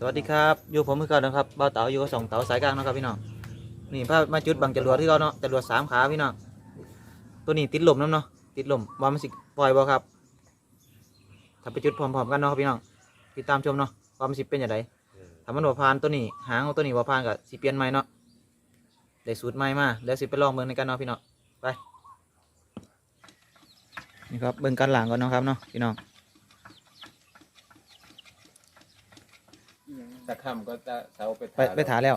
สวัสดีครับอยู่ผมคือเก่านะครับเบาเต๋าอยู่กับสองเต๋าสายกลางนะครับพี่น้องนี่พาพมาจุดบังจรวดที่เราเนาะจรวดสามขาพี่น้องตัวนี้ติดลมน้ำเนาะติดลมวามันสิปล่อยบ่ครับถ้าไปจุดพร้อมๆกันเนาะครับพี่น้องติดตามชมเนาะวามันสิเป็นอย่างไรถ้ามันบ่ผ่านตัวนี้หางของตัวนี้บ่ผ่านก็สิเปลี่ยนใหม่เนาะได้สูตรใหม่มาแล้วสิไปลองเบิ่งในกันเนาะพี่น้องไปนี่ครับเบิ่งกันหลังก่อนเนาะครับเนาะพี่น้อง ตะค่ำก็จะเสาไปไปไปถาแล้ว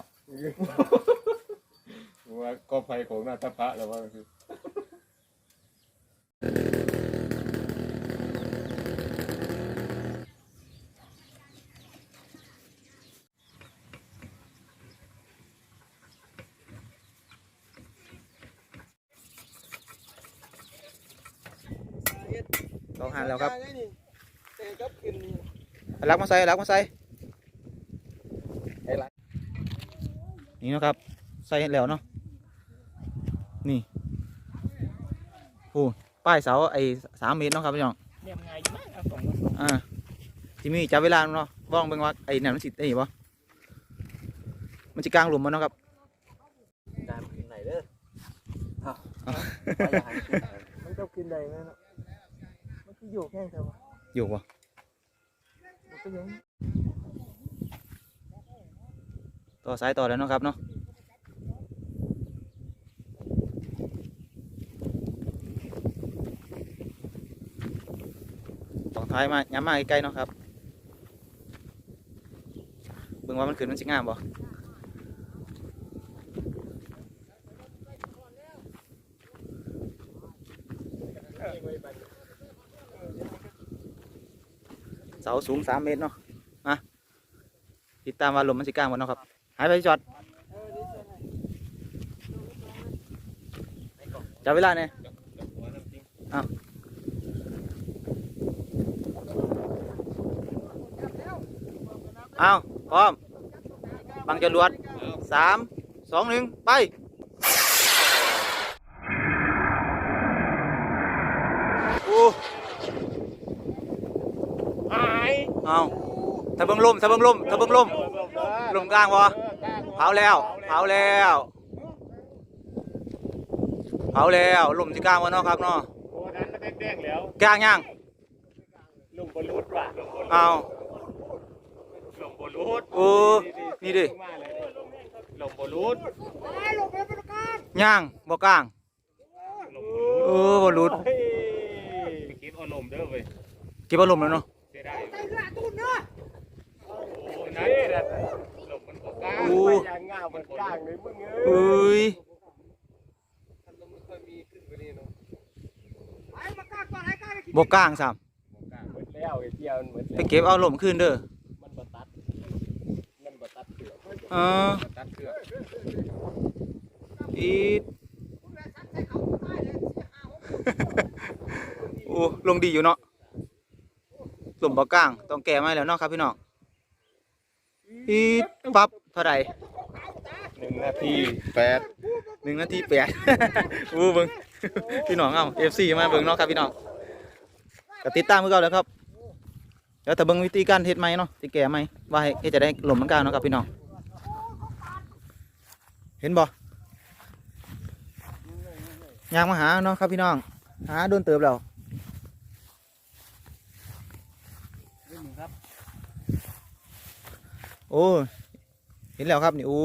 ว่าก็ไฟของนาทพระแล้วว่าคือลองหันแล้วครับรักมาใส่รักมาใส่ ไอ้ละ นี่เนาะครับ ใส่แล้วเนาะนี่โอ้ป้ายเสาไอ้สามเมตรเนาะครับพี่น้องเรียบง่ายมากเอาสองอ่าที่มีจับเวลาเนาะบ้องเบิ่งว่าไอ้นั่นมันสิได้บ่มันจะกลางหลุมมันเนาะครับการกินไหนเด้อมันจะกินได้ไหมเนาะมันคืออยู่แค่เท่าวะอยู่บ่มันก็ยัง ต่อสายต่อแล้วเนาะครับเนาะต้อท้ายมาย้ำมาใกล้ๆเนาะครับเบิ่งว่ามันขึ้นมันสิงามบ่เสาสูงสามเมตรเนาะมาติดตามว่าลมมันสิกลางบ่เนาะครับ หายไปจอดจับเวลาเนี่ยอ้าวอ้าวพร้อม บังจรวดสามสองหนึ่งไปโอ้หายเอาถ้าเบิ่งลมถ้าเบิ่งลมถ้าเบิ่งลมลมกลางวะ เผาแล้ว เผาแล้วเผาแล้วลมที่กลางวะเนาะครับเนาะโอ้นั้นมันแดงๆแล้วกลางยังลงบอลลูดว่ะลงบอลเอาลงบอลลูดโอ้นี่ดิมาเลยลงบอลลูดย่างบ่กลางลงเออบ่หลุดเฮ้ยคิดเอาลมเด้อเว้ยเก็บอารมณ์แล้วเนาะเสียดาย โอ้นั่นแหละลมมันก็กลางโอ้ยางงามันกลางเลยมึงเอ้เอ้ยบ่กลางซ้กลางหมดแล้วไอ้เดียวมันหมดำไปแล้วเก็บเอาลมขึ้นเด้อมันบ่ตัดมันบ่ตัดเสือกเออตัดเสือกอีดโอ้ลงดีอยู่เนาะลมบ่กลางต้องแก้ไม้แล้วเนาะครับพี่น้องอีดปั๊บ เท่าไหร่หนึ่งนาทีแปดหนึ่งนาทีแปดอู้เบิ่งพี่น้องเอาเอฟซีมาเบิ่งเนาะครับพี่น้องก็ติดตามมือเก่าแล้วครับเดี๋ยวแต่เบิ่งวิธีการเฮ็ดไหมเนาะที่แก่ไหมว่าให้เฮ็ดจะได้หล่มมันกลางเนาะครับพี่น้องเห็นบ่ยางมาหาเนาะครับพี่น้อง หาโดนเติบแล้วโอ้ เห็นแล้วครับนี่โอ้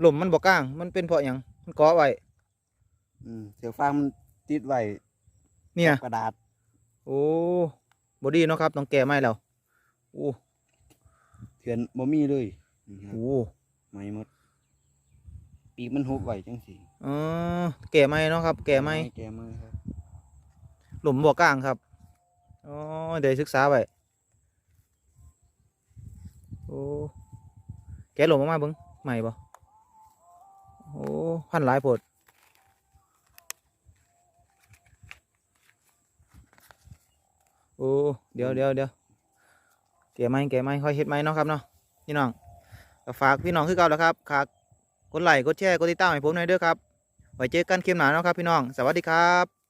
หล่มมันบ่กลาง มันเป็นเพราะหยังมันเกาะไว้อืมเสียวฟางมันติดไว้เนี่ยกระดาษ โอ้บอดี้เนาะครับต้องแก้ไม่แล้วโอ้เถือนบ่มีเลยนี่ครับโหไม่หมด ปีกมันหุบไว้จังสิเออแก้ไม่เนาะครับ แก้ไม่แก้มือครับหลุมบ่อกลางครับอ๋อเดี๋ยวศึกษาไว้โอ้ แกะหลุมออกมาเบิ้งใหม่บ่โอ้พันหลายโพดโอ้เดี๋ยวเดี๋ยวเดี๋ยวแก้ไม่แก้ไม่ค่อยเฮ็ดไม่เนาะครับเนาะพี่น้องก็ฝากพี่น้องคือเก่าแล้วครับฝากกดไลค์กดแชร์กดติดตามให้ผมหน่อยเด้อครับไว้เจอกันคลิปหน้าเนาะครับพี่น้อง สวัสดีครับ